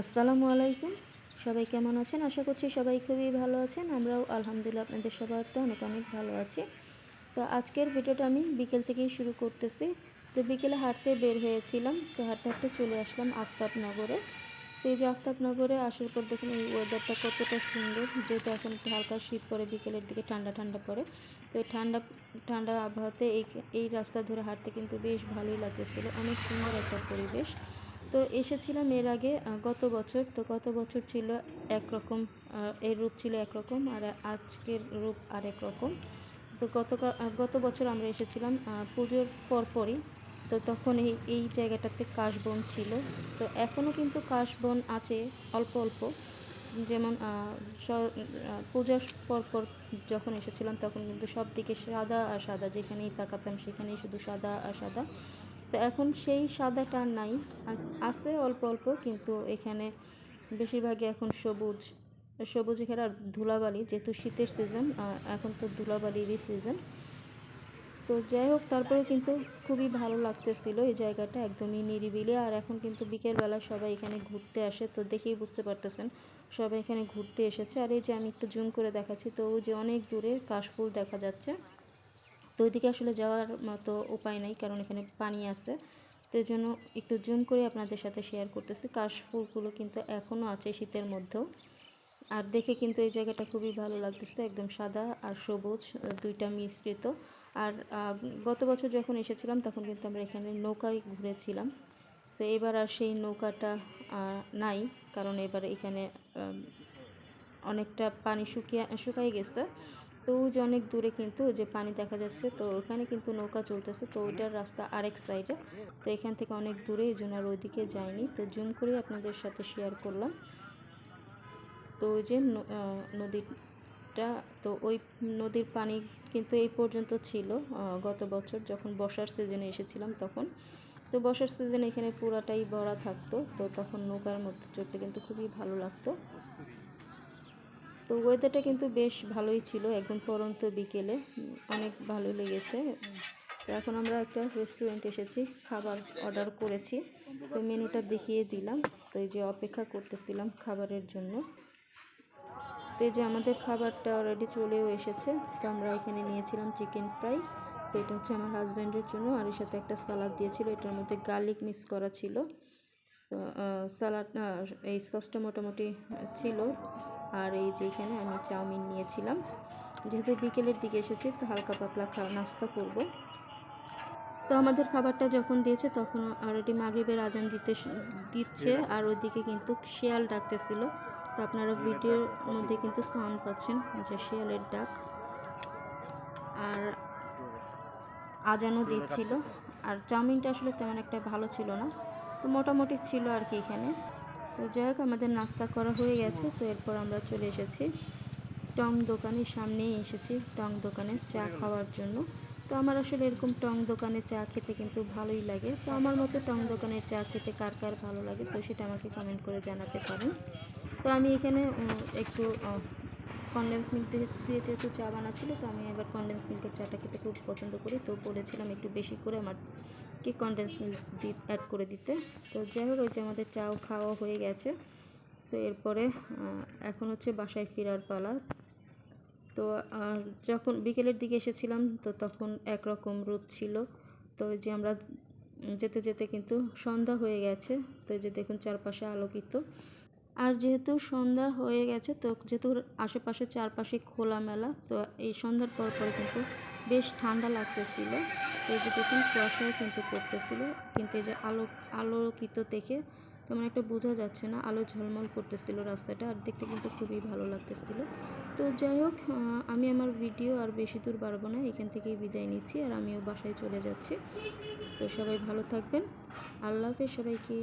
আসসালামু আলাইকুম। সবাই কেমন আছেন? আশা করছি সবাই খুবই ভালো আছেন। আমরাও আলহামদুলিল্লাহ আপনাদের সবার তো অনেক অনেক ভালো আছি। তো আজকের ভিডিওটা আমি বিকেল থেকেই শুরু করতেছি। তো বিকেলে হাঁটতে বের হয়েছিলাম। তো হাঁটতে হাঁটতে চলে আসলাম আফতাবনগরে। তো এই যে আফতাবনগরে আসার পর দেখুন এই ওয়েদারটা কতটা সুন্দর। যেহেতু এখন একটু হালকা শীত পড়ে, বিকেলের দিকে ঠান্ডা ঠান্ডা পড়ে। তো ঠান্ডা ঠান্ডা আবহাওয়াতে এই এই রাস্তা ধরে হাঁটতে কিন্তু বেশ ভালোই লাগতেছিল। অনেক সুন্দর একটা পরিবেশ। তো এসেছিলাম এর আগে গত বছর। তো গত বছর ছিল একরকম এর রূপ ছিল একরকম আর আজকের রূপ আরেক রকম। তো গত গত বছর আমরা এসেছিলাম পুজোর পরপরই। তো তখন এই এই জায়গাটাতে কাশবন ছিল। তো এখনও কিন্তু কাশবন আছে অল্প অল্প। যেমন পূজার পরপর যখন এসেছিলাম তখন কিন্তু সব দিকে সাদা আর সাদা। যেখানেই তাকাতাম সেখানেই শুধু সাদা আর সাদা। তো এখন সেই সাদাটা আর নাই আছে অল্প অল্প, কিন্তু এখানে বেশিরভাগই এখন সবুজ। সবুজ এখানে আর ধুলাবালি, যেহেতু শীতের সিজন এখন তো ধুলাবালিরই সিজন তো যাই হোক তারপরে কিন্তু খুবই ভালো লাগতেছিল এই জায়গাটা, একদমই নিরিবিলি। আর এখন কিন্তু বিকেলবেলা সবাই এখানে ঘুরতে আসে, তো দেখেই বুঝতে পারতেছেন, সবাই এখানে ঘুরতে এসেছে। আর এই যে আমি একটু জুম করে দেখাচ্ছি, তো ওই যে অনেক দূরে কাশফুল দেখা যাচ্ছে। তো ওইদিকে আসলে যাওয়ার মতো উপায় নাই, কারণ এখানে পানি আছে। তো এই জন্য একটু জুম করে আপনাদের সাথে শেয়ার করতেছি। কাশফুলগুলো কিন্তু এখনও আছে শীতের মধ্যেও। আর দেখে কিন্তু এই জায়গাটা খুবই ভালো লাগতেছে, একদম সাদা আর সবুজ, দুইটা মিশ্রিত। আর গত বছর যখন এসেছিলাম, তখন কিন্তু আমরা এখানে নৌকায় ঘুরেছিলাম। তো এবার আর সেই নৌকাটা নাই, কারণ এবার এখানে অনেকটা পানি শুকিয়ে শুকাই গেছে। তো ওই যে অনেক দূরে কিন্তু যে পানি দেখা যাচ্ছে, তো ওখানে কিন্তু নৌকা চলতেছে, তো ওইটার রাস্তা আরেক সাইডে তো এখান থেকে অনেক দূরে এই জন্য আর ওইদিকে যায়নি তো জুম করে আপনাদের সাথে শেয়ার করলাম। তো ওই যে নদীটা, তো ওই নদীর পানি কিন্তু এই পর্যন্ত ছিল গত বছর যখন বর্ষার সিজনে এসেছিলাম তখন। তো বর্ষার সিজনে এখানে পুরাটাই ভরা থাকতো, তো তখন নৌকার মধ্যে চড়তে কিন্তু খুবই ভালো লাগতো। তো ওয়েদারটা কিন্তু বেশ ভালোই ছিল একদম পরন্ত বিকেলে। অনেক ভালো লেগেছে। তো এখন আমরা একটা রেস্টুরেন্ট এসেছি, খাবার অর্ডার করেছি। তো মেনুটা দেখিয়ে দিলাম। তো এই যে অপেক্ষা করতেছিলাম খাবারের জন্য। তো এই যে আমাদের খাবারটা অলরেডি চলেও এসেছে। তো আমরা এখানে নিয়েছিলাম চিকেন ফ্রাই তো এটা হচ্ছে আমার হাজব্যান্ডের জন্য। আর এর সাথে একটা সালাদ দিয়েছিল। এটার মধ্যে গার্লিক মিক্স করা ছিল। তো সালাদ এই সসটা মোটামুটি ছিল। আর এই যে এখানে আমি চাউমিন নিয়েছিলাম। যেহেতু বিকেলের দিকে এসেছি তো হালকা পাতলা খা নাস্তা করব। তো আমাদের খাবারটা যখন দিয়েছে তখন আর অলরেডি মাগরিবের আজান দিতে দিচ্ছে। আর ওইদিকে কিন্তু শিয়াল ডাকতেছিল। তো আপনারা ভিডিওর মধ্যে কিন্তু সাউন্ড পাচ্ছেন যে শিয়ালের ডাক। আর আজানও দিচ্ছিল। আর চাউমিনটা আসলে তেমন একটা ভালো ছিল না। তো মোটামুটি ছিল আর কি এখানে। তো যাই হোক, আমাদের নাস্তা করা হয়ে গেছে, তো এরপর আমরা চলে এসেছি টং দোকানের সামনেই এসেছি টং দোকানে চা খাওয়ার জন্য। তো আমার আসলে এরকম টং দোকানে চা খেতে কিন্তু ভালোই লাগে। তো আমার মতো টং দোকানের চা খেতে কার কার ভালো লাগে, তো সেটা আমাকে কমেন্ট করে জানাতে পারেন। তো আমি এখানে একটু কনডেন্স মিল্ক দিয়ে যেহেতু চা বানাচ্ছিল, তো আমি এবার কনডেন্স মিল্কের চাটা খেতে খুব পছন্দ করি। তো বলেছিলাম একটু বেশি করে আমার কি কনডেন্স মিল্ক দি অ্যাড করে দিতে? তো যাই হোক ওই যে আমাদের চাও খাওয়া হয়ে গেছে। তো এরপরে এখন হচ্ছে বাসায় ফেরার পালা। তো, আর যখন বিকেলের দিকে এসেছিলাম, তো তখন একরকম রূপ ছিল। তো যে আমরা যেতে যেতে কিন্তু সন্ধ্যা হয়ে গেছে। তো যে দেখুন, চারপাশে আলোকিত। আর যেহেতু সন্ধ্যা হয়ে গেছে, তো যেহেতু আশেপাশে চারপাশে খোলামেলা, তো এই সন্ধ্যার পর পর কিন্তু বেশ ঠান্ডা লাগতেছিল। এই যে দেখুন, কুয়াশাও কিন্তু পড়তেছিল। কিন্তু এই যে আলো, আলোকিত দেখে তেমন একটা বোঝা যাচ্ছে না, আলো ঝলমল করতেছিল রাস্তাটা আর দেখতে কিন্তু খুবই ভালো লাগতেছিল। তো যাই হোক আমি আমার ভিডিও আর বেশি দূর বাড়বো না, এখান থেকেই বিদায় নিচ্ছি আর আমিও বাসায় চলে যাচ্ছি। তো সবাই ভালো থাকবেন। আল্লাহ হাফেজ সবাইকে।